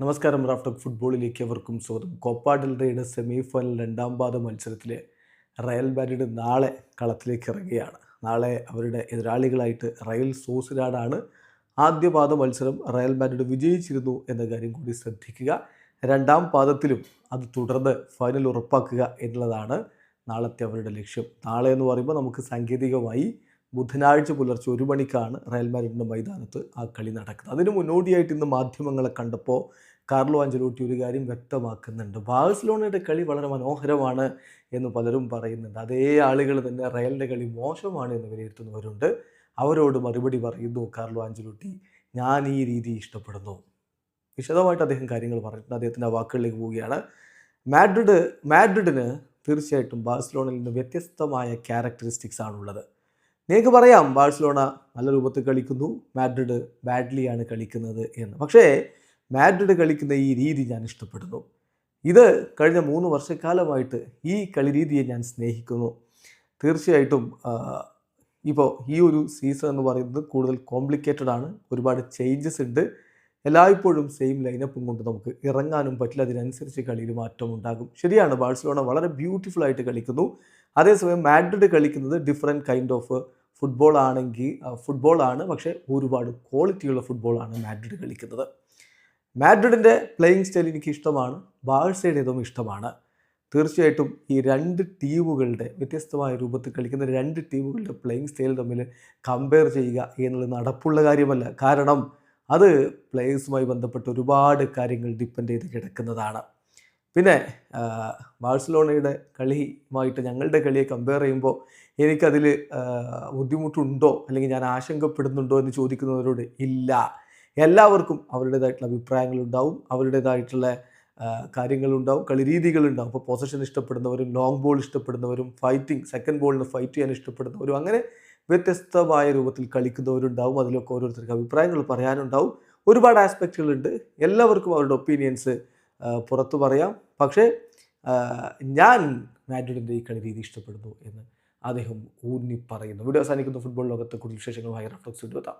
നമസ്കാരം റാഫ്റ്റർ ഫുട്ബോളിലേക്ക് അവർക്കും സ്വാഗതം. കോപ്പ സെമി ഫൈനൽ രണ്ടാം പാദ മത്സരത്തിൽ റയൽ മാഡ്രിഡ് നാളെ കളത്തിലേക്ക് ഇറങ്ങുകയാണ്. നാളെ അവരുടെ എതിരാളികളായിട്ട് റയൽ സോസിനാടാണ് ആദ്യ പാദ മത്സരം. റയൽ മാഡ്രിഡ് വിജയിച്ചിരുന്നു എന്ന കാര്യം കൂടി ശ്രദ്ധിക്കുക. രണ്ടാം പാദത്തിലും അത് തുടർന്ന് ഫൈനൽ ഉറപ്പാക്കുക എന്നുള്ളതാണ് നാളത്തെ അവരുടെ ലക്ഷ്യം. നാളെ എന്ന് പറയുമ്പോൾ നമുക്ക് സാങ്കേതികമായി ബുധനാഴ്ച പുലർച്ചെ ഒരു മണിക്കാണ് റയൽ മാഡ്രിഡിന്റെ മൈതാനത്ത് ആ കളി നടക്കുന്നത്. അതിന് മുന്നോടിയായിട്ട് ഇന്ന് മാധ്യമങ്ങളെ കണ്ടപ്പോൾ കാർലോ അഞ്ചലോട്ടി ഒരു കാര്യം വ്യക്തമാക്കുന്നുണ്ട്. ബാഴ്സലോണയുടെ കളി വളരെ മനോഹരമാണ് എന്ന് പലരും പറയുന്നുണ്ട്. അതേ ആളുകൾ തന്നെ റയലിന്റെ കളി മോശമാണ് എന്ന് വിലയിരുത്തുന്നവരുണ്ട്. അവരോട് മറുപടി പറയുന്നു കാർലോ അഞ്ചലോട്ടി ഞാൻ ഈ രീതി ഇഷ്ടപ്പെടുന്നു. വിശദമായിട്ട് അദ്ദേഹം കാര്യങ്ങൾ പറഞ്ഞിട്ടുണ്ട്. അദ്ദേഹത്തിന്റെ വാക്കുകളിലേക്ക് പോവുകയാണ്. മാഡ്രിഡ് മാഡ്രിഡിന് തീർച്ചയായിട്ടും ബാഴ്സലോണയിൽ നിന്ന് വ്യത്യസ്തമായ ക്യാരക്ടറിസ്റ്റിക്സ് ആണുള്ളത്. നിങ്ങൾക്ക് പറയാം ബാഴ്സലോണ നല്ല രൂപത്തിൽ കളിക്കുന്നു മാഡ്രിഡ് ബാഡ്ലിയാണ് കളിക്കുന്നത് എന്ന്. പക്ഷേ മാഡ്രിഡ് കളിക്കുന്ന ഈ രീതി ഞാൻ ഇഷ്ടപ്പെടുന്നു. ഇത് കഴിഞ്ഞ മൂന്ന് വർഷക്കാലമായിട്ട് ഈ കളി രീതിയെ ഞാൻ സ്നേഹിക്കുന്നു. തീർച്ചയായിട്ടും ഇപ്പോൾ ഈ ഒരു സീസൺ എന്ന് പറയുന്നത് കൂടുതൽ കോംപ്ലിക്കേറ്റഡ് ആണ്. ഒരുപാട് ചേഞ്ചസ് ഉണ്ട്. എല്ലായ്പ്പോഴും സെയിം ലൈനപ്പും കൊണ്ട് നമുക്ക് ഇറങ്ങാനും പറ്റില്ല. അതിനനുസരിച്ച് കളിയിൽ മാറ്റം ഉണ്ടാകും. ശരിയാണ് ബാഴ്സലോണ വളരെ ബ്യൂട്ടിഫുൾ ആയിട്ട് കളിക്കുന്നു. അതേസമയം മാഡ്രിഡ് കളിക്കുന്നത് ഡിഫറെന്റ് കൈൻഡ് ഓഫ് ഫുട്ബോൾ ആണെങ്കിൽ ഫുട്ബോൾ ആണ്. പക്ഷേ ഒരുപാട് ക്വാളിറ്റിയുള്ള ഫുട്ബോളാണ് മാഡ്രിഡ് കളിക്കുന്നത്. മാഡ്രിഡിന്റെ പ്ലേയിങ് സ്റ്റൈൽ എനിക്ക് ഇഷ്ടമാണ്. ബാഴ്സയുടേതും ഇഷ്ടമാണ്. തീർച്ചയായിട്ടും ഈ രണ്ട് ടീമുകളുടെ വ്യത്യസ്തമായ രൂപത്തിൽ കളിക്കുന്ന രണ്ട് ടീമുകളുടെ പ്ലേയിങ് സ്റ്റൈൽ തമ്മിൽ കമ്പയർ ചെയ്യുക എന്നുള്ളത് നടപ്പുള്ള കാര്യമല്ല. കാരണം അത് പ്ലേയേഴ്സുമായി ബന്ധപ്പെട്ട് ഒരുപാട് കാര്യങ്ങൾ ഡിപ്പെൻഡ് ചെയ്ത് കിടക്കുന്നതാണ്. പിന്നെ ബാഴ്സലോണയുടെ കളിയുമായിട്ട് ഞങ്ങളുടെ കളിയെ കമ്പയർ ചെയ്യുമ്പോൾ എനിക്കതിൽ ബുദ്ധിമുട്ടുണ്ടോ അല്ലെങ്കിൽ ഞാൻ ആശങ്കപ്പെടുന്നുണ്ടോ എന്ന് ചോദിക്കുന്നവരോട് ഇല്ല. എല്ലാവർക്കും അവരുടേതായിട്ടുള്ള അഭിപ്രായങ്ങളുണ്ടാവും അവരുടേതായിട്ടുള്ള കാര്യങ്ങളുണ്ടാവും കളി രീതികളുണ്ടാവും അപ്പോൾ പൊസിഷൻ ഇഷ്ടപ്പെടുന്നവരും ലോങ് ബോൾ ഇഷ്ടപ്പെടുന്നവരും ഫൈറ്റിംഗ് സെക്കൻഡ് ബോളിന് ഫൈറ്റ് ചെയ്യാൻ ഇഷ്ടപ്പെടുന്നവരും അങ്ങനെ വ്യത്യസ്തമായ രൂപത്തിൽ കളിക്കുന്നവരുണ്ടാവും. അതിലൊക്കെ ഓരോരുത്തർക്ക് അഭിപ്രായങ്ങൾ പറയാനുണ്ടാവും. ഒരുപാട് ആസ്പെക്റ്റുകളുണ്ട് എല്ലാവർക്കും അവരുടെ ഒപ്പീനിയൻസ് പുറത്തു പറയാം. പക്ഷേ ഞാൻ മാഡ്രിഡിന്റെ ഈ കളി രീതി ഇഷ്ടപ്പെടുന്നു എന്ന് അദ്ദേഹം ഊന്നി പറയുന്നു. വീഡിയോ അവസാനിക്കുന്ന. ഫുട്ബോൾ ലോകത്തെ കൂടുതൽ വിശേഷങ്ങളുമായി റഫ്ലക്സ് എത്താം.